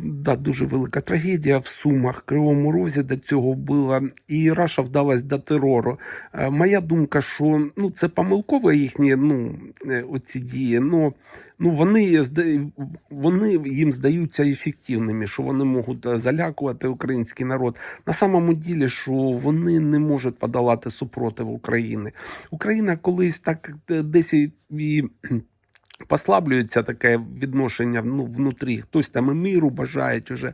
Да, дуже велика трагедія в Сумах, Кривому Розі до цього була, і Раша вдалась до терору. Е, Моя думка, що ну, це помилково їхні ну, е, оці дії. Ну, ну, вони, вони їм здаються ефективними, що вони можуть е, залякувати український народ. На самому ділі, що вони не можуть подолати супротив України. Україна колись так десь і. Послаблюється таке відношення ну, внутрі. Хтось там і миру бажають уже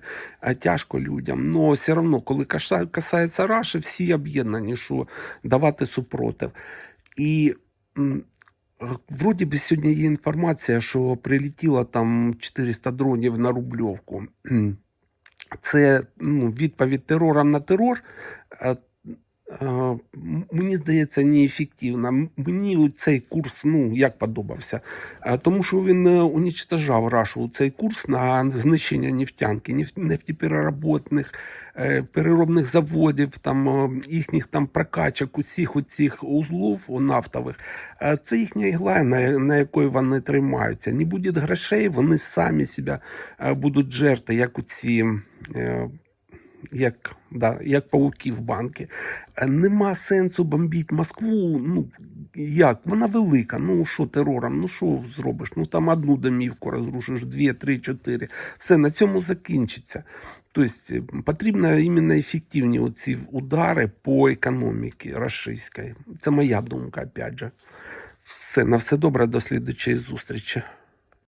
тяжко людям. Но все одно, коли касається Раші, всі об'єднані, що давати супротив. І е, вроді би сьогодні є інформація, що прилетіло там 400 дронів на Рубльовку. Це ну, відповідь терором на терор. Мені здається, неефективна. Мені цей курс ну, як подобався. Тому що він е, унічтожав Рашу цей курс на знищення нефтянки, неф- нефтепереработних, е, переробних заводів, там, е, їхніх там прокачок, усіх оцих узлов нафтових. Це їхня ігла, на, якої вони тримаються. Не буде грошей, вони самі себе будуть жерти, як у ці. Як, да, як пауки в банки. Е, Нема сенсу бомбити Москву. Ну як? Вона велика. Ну що терором? Ну що зробиш? Ну там одну домівку розрушиш, дві, три, чотири. Все на цьому закінчиться. Тобто е, потрібно іменно ефективні оці удари по економіці російської. Це моя думка, опять же. Все, на все добре, до слідчої зустрічі.